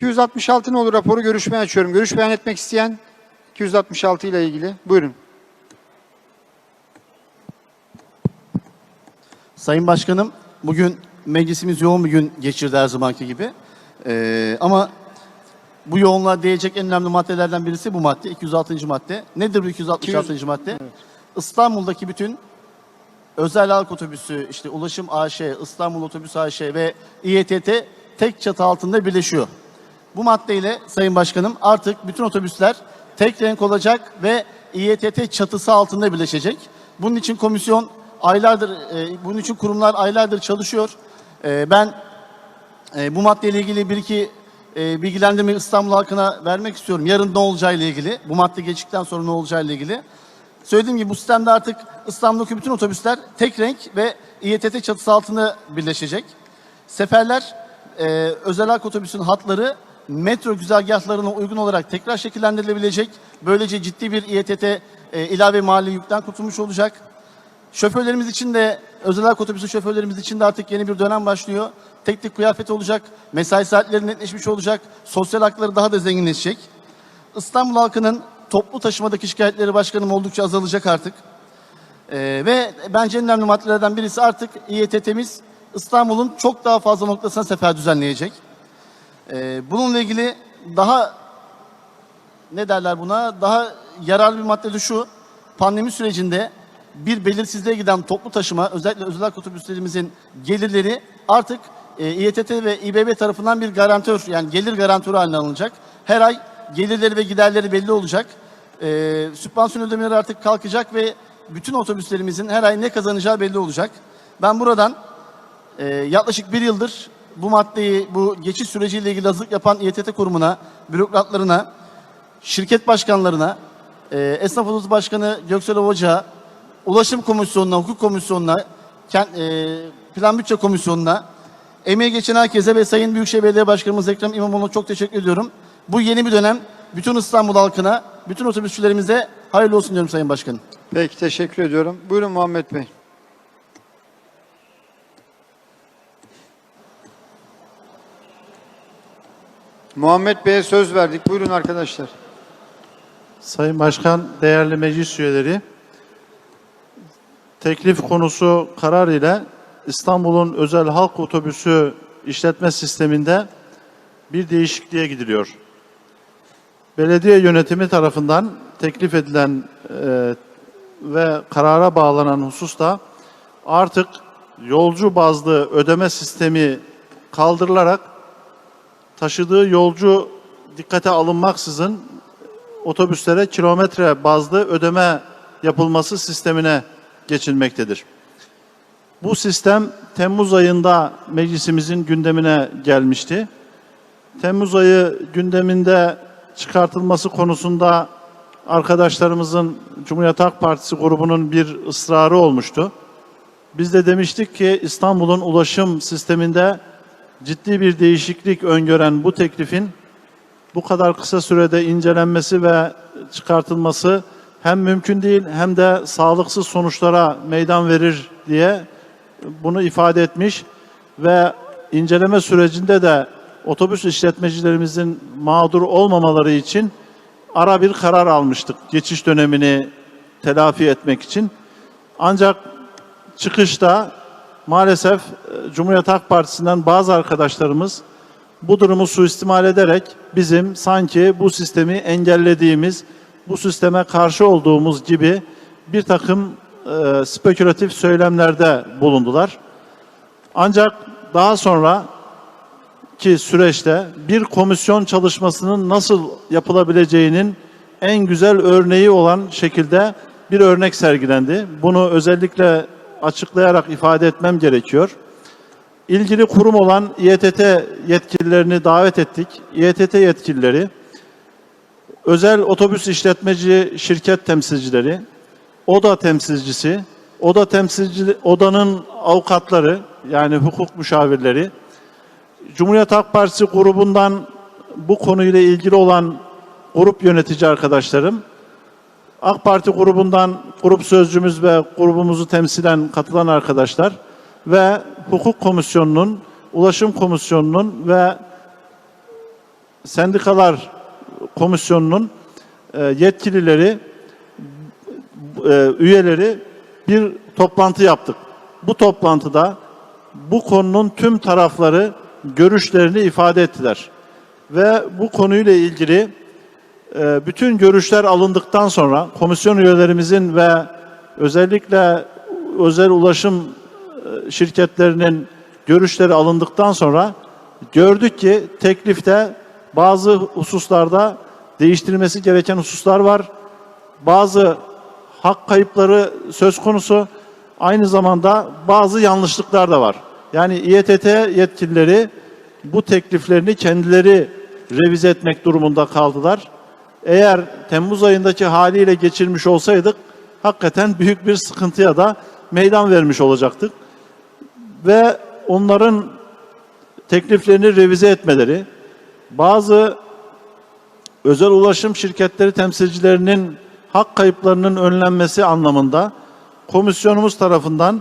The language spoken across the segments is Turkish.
266 nolu raporu görüşmeye açıyorum. Görüş beyan etmek isteyen 266 ile ilgili. Buyurun. Sayın Başkanım, bugün meclisimiz yoğun bir gün geçirdi her zamanki gibi. Ee, ama bu yoğunluğa değecek en önemli maddelerden birisi bu madde, 206. madde. Nedir bu 266. madde? İstanbul'daki bütün özel halk otobüsü, işte Ulaşım AŞ, İstanbul Otobüs AŞ ve İETT tek çatı altında birleşiyor. Bu maddeyle Sayın Başkanım artık bütün otobüsler tek renk olacak ve İETT çatısı altında birleşecek. Bunun için komisyon aylardır, e, bunun için kurumlar aylardır çalışıyor. E, ben e, bu maddeyle ilgili bir iki e, bilgilendirme İstanbul halkına vermek istiyorum. Yarın ne olacağıyla ilgili, bu madde geçtikten sonra ne olacağıyla ilgili. Söylediğim gibi bu sistemde artık İstanbul'daki bütün otobüsler tek renk ve İETT çatısı altında birleşecek. Seferler e, özel halk otobüsün hatları metro güzergahlarına uygun olarak tekrar şekillendirilebilecek. Böylece ciddi bir İETT e, ilave mali yükten kurtulmuş olacak. Şoförlerimiz için de özel otobüsü şoförlerimiz için de artık yeni bir dönem başlıyor. Teknik kıyafet olacak, mesai saatleri netleşmiş olacak, sosyal hakları daha da zenginleşecek. İstanbul halkının toplu taşımadaki şikayetleri başkanım oldukça azalacak artık. Ee, ve bence en önemli maddelerden birisi artık İETT'miz İstanbul'un çok daha fazla noktasına sefer düzenleyecek. Ee, bununla ilgili daha ne derler buna daha yararlı bir madde de şu. Pandemi sürecinde bir belirsizliğe giden toplu taşıma özellikle özel otobüslerimizin gelirleri artık e, İETT ve İBB tarafından bir garantör yani gelir garantörü haline alınacak. Her ay gelirleri ve giderleri belli olacak. E, sübvansiyon ödemeleri artık kalkacak ve bütün otobüslerimizin her ay ne kazanacağı belli olacak. Ben buradan e, yaklaşık bir yıldır bu maddeyi, bu geçiş süreciyle ilgili hazırlık yapan İETT kurumuna, bürokratlarına, şirket başkanlarına, e, Esnaf Odası Başkanı Göksel Ovacağı, Ulaşım Komisyonu'na, Hukuk Komisyonu'na, kent- e, Plan Bütçe Komisyonu'na, emeği geçen herkese ve Sayın Büyükşehir Belediye Başkanımız Ekrem İmamoğlu'na çok teşekkür ediyorum. Bu yeni bir dönem bütün İstanbul halkına, bütün otobüsçülerimize hayırlı olsun diyorum Sayın Başkanım. Peki teşekkür ediyorum. Buyurun Muhammed Bey. Muhammed Bey'e söz verdik. Buyurun arkadaşlar. Sayın Başkan, değerli meclis üyeleri, teklif konusu karar ile İstanbul'un özel halk otobüsü işletme sisteminde bir değişikliğe gidiliyor. Belediye yönetimi tarafından teklif edilen e, ve karara bağlanan hususta artık yolcu bazlı ödeme sistemi kaldırılarak taşıdığı yolcu dikkate alınmaksızın otobüslere kilometre bazlı ödeme yapılması sistemine geçilmektedir. Bu sistem Temmuz ayında meclisimizin gündemine gelmişti. Temmuz ayı gündeminde çıkartılması konusunda arkadaşlarımızın Cumhuriyet Halk Partisi grubunun bir ısrarı olmuştu. Biz de demiştik ki İstanbul'un ulaşım sisteminde ciddi bir değişiklik öngören bu teklifin bu kadar kısa sürede incelenmesi ve çıkartılması hem mümkün değil hem de sağlıksız sonuçlara meydan verir diye bunu ifade etmiş ve inceleme sürecinde de otobüs işletmecilerimizin mağdur olmamaları için ara bir karar almıştık geçiş dönemini telafi etmek için. Ancak çıkışta maalesef e, Cumhuriyet Halk Partisi'nden bazı arkadaşlarımız bu durumu suistimal ederek bizim sanki bu sistemi engellediğimiz, bu sisteme karşı olduğumuz gibi bir takım e, spekülatif söylemlerde bulundular. Ancak daha sonra ki süreçte bir komisyon çalışmasının nasıl yapılabileceğinin en güzel örneği olan şekilde bir örnek sergilendi. Bunu özellikle açıklayarak ifade etmem gerekiyor. İlgili kurum olan İETT yetkililerini davet ettik. İETT yetkilileri, özel otobüs işletmeci şirket temsilcileri, ODA temsilcisi, ODA temsilci odanın avukatları yani hukuk müşavirleri, Cumhuriyet Halk Partisi grubundan bu konuyla ilgili olan grup yönetici arkadaşlarım, AK Parti grubundan grup sözcümüz ve grubumuzu temsilen katılan arkadaşlar ve Hukuk Komisyonu'nun, Ulaşım Komisyonu'nun ve Sendikalar Komisyonu'nun e, yetkilileri, e, üyeleri bir toplantı yaptık. Bu toplantıda bu konunun tüm tarafları görüşlerini ifade ettiler. Ve bu konuyla ilgili bütün görüşler alındıktan sonra komisyon üyelerimizin ve özellikle özel ulaşım e, şirketlerinin görüşleri alındıktan sonra gördük ki teklifte bazı hususlarda değiştirilmesi gereken hususlar var. Bazı hak kayıpları söz konusu. Aynı zamanda bazı yanlışlıklar da var. Yani İETT yetkilileri bu tekliflerini kendileri revize etmek durumunda kaldılar. Eğer Temmuz ayındaki haliyle geçirmiş olsaydık hakikaten büyük bir sıkıntıya da meydan vermiş olacaktık. Ve onların tekliflerini revize etmeleri, bazı özel ulaşım şirketleri temsilcilerinin hak kayıplarının önlenmesi anlamında komisyonumuz tarafından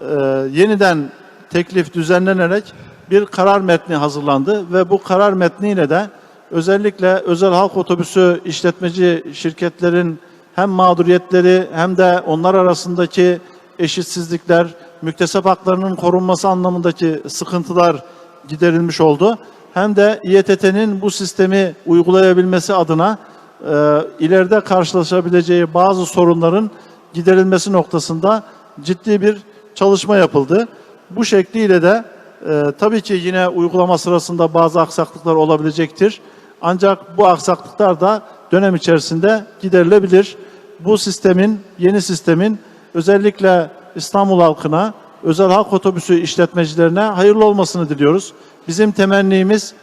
e, yeniden teklif düzenlenerek bir karar metni hazırlandı ve bu karar metniyle de özellikle özel halk otobüsü işletmeci şirketlerin hem mağduriyetleri hem de onlar arasındaki eşitsizlikler, müktesep haklarının korunması anlamındaki sıkıntılar giderilmiş oldu. Hem de İETT'nin bu sistemi uygulayabilmesi adına e, ileride karşılaşabileceği bazı sorunların giderilmesi noktasında ciddi bir çalışma yapıldı. Bu şekliyle de e, tabii ki yine uygulama sırasında bazı aksaklıklar olabilecektir. Ancak bu aksaklıklar da dönem içerisinde giderilebilir. Bu sistemin, yeni sistemin özellikle İstanbul halkına, özel halk otobüsü işletmecilerine hayırlı olmasını diliyoruz. Bizim temennimiz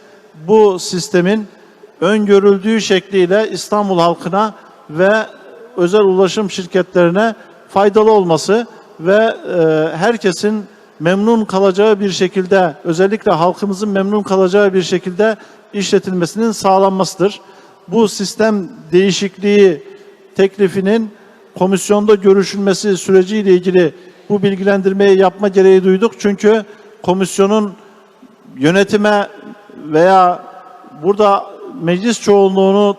bu sistemin öngörüldüğü şekliyle İstanbul halkına ve özel ulaşım şirketlerine faydalı olması ve e, herkesin memnun kalacağı bir şekilde özellikle halkımızın memnun kalacağı bir şekilde işletilmesinin sağlanmasıdır. Bu sistem değişikliği teklifinin komisyonda görüşülmesi süreciyle ilgili bu bilgilendirmeyi yapma gereği duyduk. Çünkü komisyonun yönetime veya burada meclis çoğunluğunu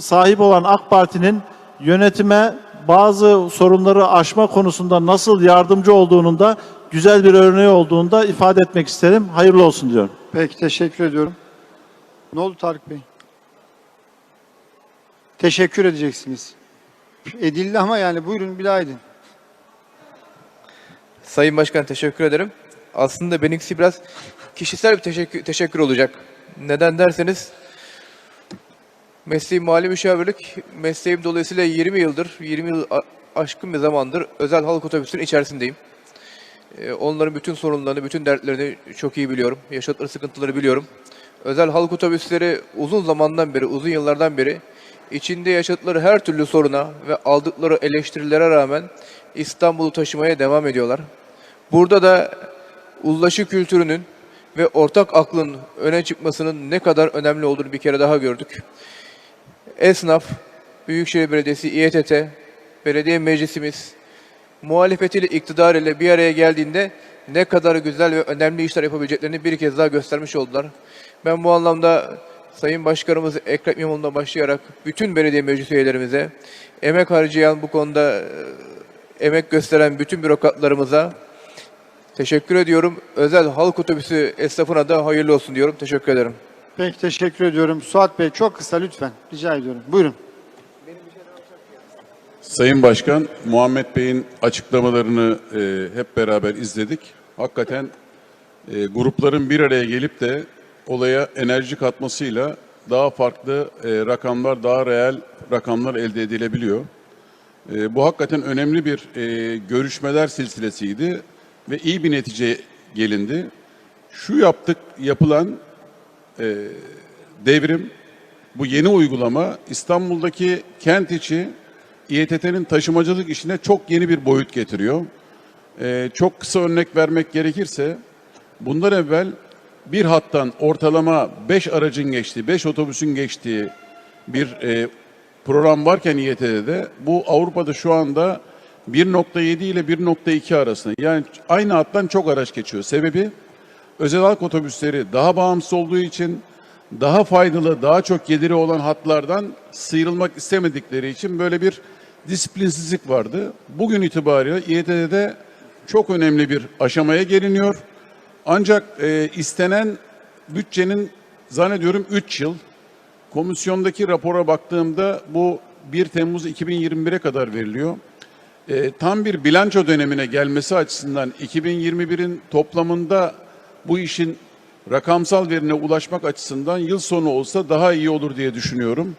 sahip olan AK Parti'nin yönetime bazı sorunları aşma konusunda nasıl yardımcı olduğunun da güzel bir örneği olduğunu da ifade etmek isterim. Hayırlı olsun diyorum. Peki teşekkür ediyorum. Ne oldu Tarık Bey? Teşekkür edeceksiniz. Edildi ama yani buyurun bir daha edin. Sayın Başkan teşekkür ederim. Aslında benimkisi biraz kişisel bir teşekkür, teşekkür olacak. Neden derseniz mesleğim mali müşavirlik. Mesleğim dolayısıyla 20 yıldır, 20 yıl aşkın bir zamandır özel halk otobüsünün içerisindeyim. Ee, Onların bütün sorunlarını, bütün dertlerini çok iyi biliyorum. Yaşadıkları sıkıntıları biliyorum. Özel halk otobüsleri uzun zamandan beri, uzun yıllardan beri içinde yaşadıkları her türlü soruna ve aldıkları eleştirilere rağmen İstanbul'u taşımaya devam ediyorlar. Burada da uzlaşı kültürünün ve ortak aklın öne çıkmasının ne kadar önemli olduğunu bir kere daha gördük. Esnaf, Büyükşehir Belediyesi, İETT, belediye meclisimiz, muhalefetiyle iktidar ile bir araya geldiğinde ne kadar güzel ve önemli işler yapabileceklerini bir kez daha göstermiş oldular. Ben bu anlamda Sayın Başkanımız Ekrem İmamoğlu'ndan başlayarak bütün belediye meclis üyelerimize, emek harcayan bu konuda e, emek gösteren bütün bürokratlarımıza teşekkür ediyorum. Özel halk otobüsü esnafına da hayırlı olsun diyorum. Teşekkür ederim. Peki teşekkür ediyorum. Suat Bey çok kısa lütfen. Rica ediyorum. Buyurun. Sayın Başkan, Muhammed Bey'in açıklamalarını e, hep beraber izledik. Hakikaten e, grupların bir araya gelip de olaya enerji katmasıyla daha farklı e, rakamlar, daha reel rakamlar elde edilebiliyor. E, bu hakikaten önemli bir e, görüşmeler silsilesiydi ve iyi bir netice gelindi. Şu yaptık, yapılan e, devrim, bu yeni uygulama İstanbul'daki kent içi İETT'nin taşımacılık işine çok yeni bir boyut getiriyor. Ee, çok kısa örnek vermek gerekirse, bundan evvel bir hattan ortalama 5 aracın geçtiği, 5 otobüsün geçtiği bir e, program varken İETT'de bu Avrupa'da şu anda 1.7 ile 1.2 arasında. Yani aynı hattan çok araç geçiyor. Sebebi özel halk otobüsleri daha bağımsız olduğu için daha faydalı, daha çok geliri olan hatlardan sıyrılmak istemedikleri için böyle bir disiplinsizlik vardı. Bugün itibariyle İETT'de çok önemli bir aşamaya geliniyor. Ancak e, istenen bütçenin zannediyorum 3 yıl. Komisyondaki rapora baktığımda bu 1 Temmuz 2021'e kadar veriliyor. E, tam bir bilanço dönemine gelmesi açısından 2021'in toplamında bu işin rakamsal verine ulaşmak açısından yıl sonu olsa daha iyi olur diye düşünüyorum.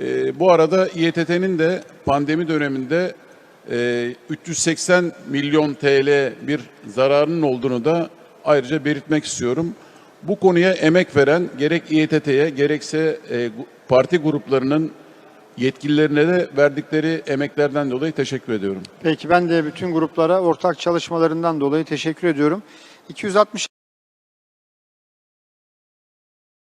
E, bu arada İETT'nin de pandemi döneminde e, 380 milyon TL bir zararının olduğunu da ayrıca belirtmek istiyorum. Bu konuya emek veren gerek İETT'ye gerekse e, parti gruplarının yetkililerine de verdikleri emeklerden dolayı teşekkür ediyorum. Peki ben de bütün gruplara ortak çalışmalarından dolayı teşekkür ediyorum. 260